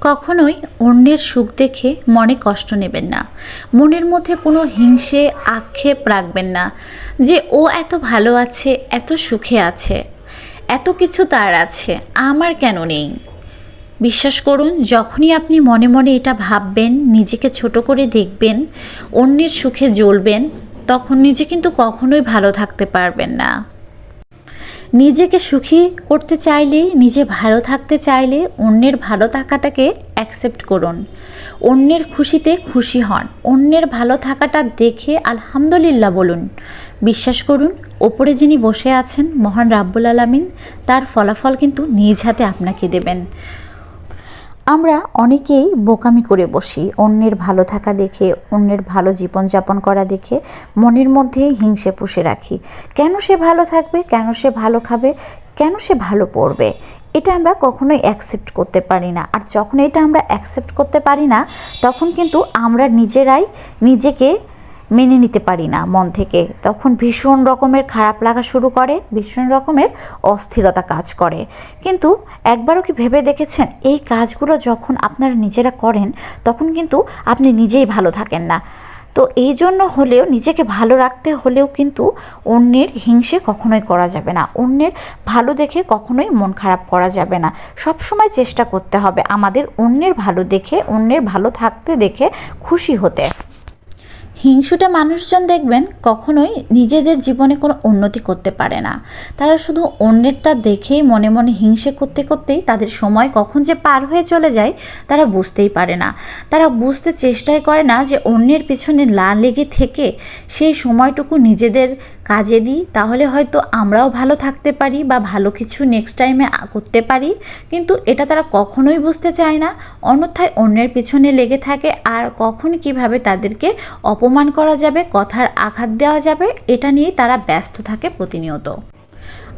কখনোই অন্যের সুখ দেখে মনে কষ্ট নেবেন না। মনের মধ্যে কোনো হিংসে, আক্ষেপ রাখবেন না যে, ও এত ভালো আছে, এত সুখে আছে, এত কিছু তার আছে, আমার কেন নেই? বিশ্বাস করুন, যখনই আপনি মনে মনে এটা ভাববেন, নিজেকে ছোট করে দেখবেন, অন্যের সুখে জ্বলবেন, তখন নিজে কিন্তু কখনোই ভালো থাকতে পারবেন না। নিজেকে সুখী করতে চাইলে, নিজে ভালো থাকতে চাইলে অন্যের ভালো থাকাটাকে অ্যাকসেপ্ট করুন। অন্যের খুশিতে খুশি হন। অন্যের ভালো থাকাটা দেখে আলহামদুলিল্লাহ বলুন। বিশ্বাস করুন, ওপরে যিনি বসে আছেন মহান রাব্বুল আলামিন, তার ফলাফল কিন্তু নিজ হাতে আপনাকে দেবেন। আমরা অনেকেই বোকামি করে বসি, অন্যের ভালো থাকা দেখে, অন্যের ভালো জীবনযাপন করা দেখে, মনের মধ্যে হিংসে পুষে রাখি। কেন সে ভালো থাকবে? কেন সে ভালো খাবে? কেন সে ভালো পড়বে? এটা আমরা কখনোই অ্যাকসেপ্ট করতে পারি না। আর যখন এটা আমরা অ্যাকসেপ্ট করতে পারি না, তখন কিন্তু আমরা নিজেরাই নিজেকে মেনে নিতে পারি না মন থেকে। তখন ভীষণ রকমের খারাপ লাগা শুরু করে, ভীষণ রকমের অস্থিরতা কাজ করে। কিন্তু একবারও কি ভেবে দেখেছেন, এই কাজগুলো যখন আপনারা নিজেরা করেন, তখন কিন্তু আপনি নিজেই ভালো থাকেন না। তো এই জন্য হলেও নিজেকে ভালো রাখতে হলেও কিন্তু অন্যের হিংসে কখনোই করা যাবে না। অন্যের ভালো দেখে কখনোই মন খারাপ করা যাবে না। সব সময় চেষ্টা করতে হবে আমাদের অন্যের ভালো দেখে, অন্যের ভালো থাকতে দেখে খুশি হতে। হিংসুটে মানুষজন দেখবেন কখনোই নিজেদের জীবনে কোনো উন্নতি করতে পারে না। তারা শুধু অন্যেরটা দেখেই মনে মনে হিংসে করতে করতেই তাদের সময় কখন যে পার হয়ে চলে যায় তারা বুঝতেই পারে না। তারা বুঝতে চেষ্টাই করে না যে অন্যের পিছনে লা লেগে থেকে সেই সময়টুকু নিজেদের কাজে দিই, তাহলে হয়তো আমরাও ভালো থাকতে পারি বা ভালো কিছু নেক্সট টাইমে করতে পারি। কিন্তু এটা তারা কখনোই বুঝতে চায় না। অন্যথায় অন্যের পিছনে লেগে থাকে আর কখন কীভাবে তাদেরকে অপমান করা যাবে, কথার আঘাত দেওয়া যাবে, এটা নিয়ে তারা ব্যস্ত থাকে প্রতিনিয়ত।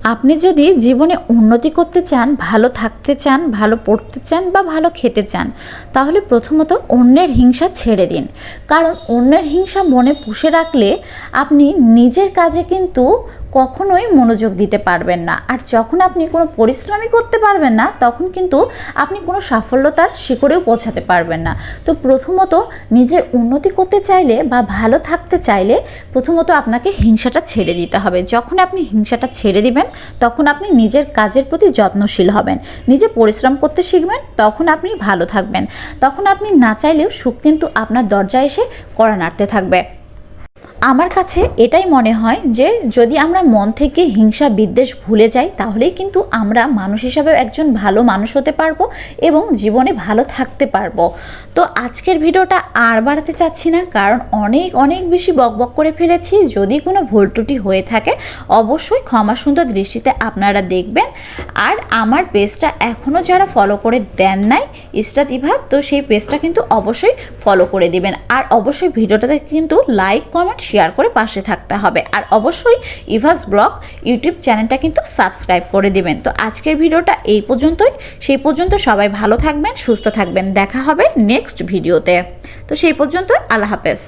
আপনি যদি জীবনে উন্নতি করতে চান, ভালো থাকতে চান, ভালো পড়তে চান বা ভালো খেতে চান, তাহলে প্রথমত অন্যের হিংসা ছেড়ে দিন। কারণ অন্যের হিংসা মনে পুষে রাখলে আপনি নিজের কাজে কিন্তু কখনোই মনোযোগ দিতে পারবেন না। আর যখন আপনি কোনো পরিশ্রমই করতে পারবেন না, তখন কিন্তু আপনি কোনো সাফল্যতার শিখরেও পৌঁছাতে পারবেন না। তো প্রথমত নিজের উন্নতি করতে চাইলে বা ভালো থাকতে চাইলে প্রথমত আপনাকে হিংসাটা ছেড়ে দিতে হবে। যখন আপনি হিংসাটা ছেড়ে দিবেন, তখন আপনি নিজের কাজের প্রতি যত্নশীল হবেন। নিজে পরিশ্রম করতে শিখবেন, তখন আপনি ভালো থাকবেন। তখন আপনি না চাইলেও সুখ কিন্তু আপনার দরজায় এসে কড়া নাড়তে থাকবে। আমার কাছে এটাই মনে হয় যে যদি আমরা মন থেকে হিংসা, বিদ্বেষ ভুলে যাই, তাহলেই কিন্তু আমরা মানুষ হিসাবে একজন ভালো মানুষ হতে পারব এবং জীবনে ভালো থাকতে পারব। তো আজকের ভিডিওটা আর বাড়াতে চাচ্ছি না, কারণ অনেক অনেক বেশি বকবক করে ফেলেছি। যদি কোনো ভুল ত্রুটি হয়ে থাকে, অবশ্যই ক্ষমা সুন্দর দৃষ্টিতে আপনারা দেখবেন। আর আমার পেজটা এখনও যারা ফলো করে দেন নাই ইস্টাতিভা তো সেই পেজটা কিন্তু অবশ্যই ফলো করে দিবেন। আর অবশ্যই ভিডিওটাতে কিন্তু লাইক কমেন্ট শেয়ার করে পাশে থাকতে হবে। আর অবশ্যই ইভাস ব্লগ ইউটিউব চ্যানেলটা কিন্তু সাবস্ক্রাইব করে দিবেন। তো আজকের ভিডিওটা এই পর্যন্তই। সেই পর্যন্ত সবাই ভালো থাকবেন, সুস্থ থাকবেন। দেখা হবে নেক্সট ভিডিওতে তো সেই পর্যন্ত আল্লাহ হাফেজ।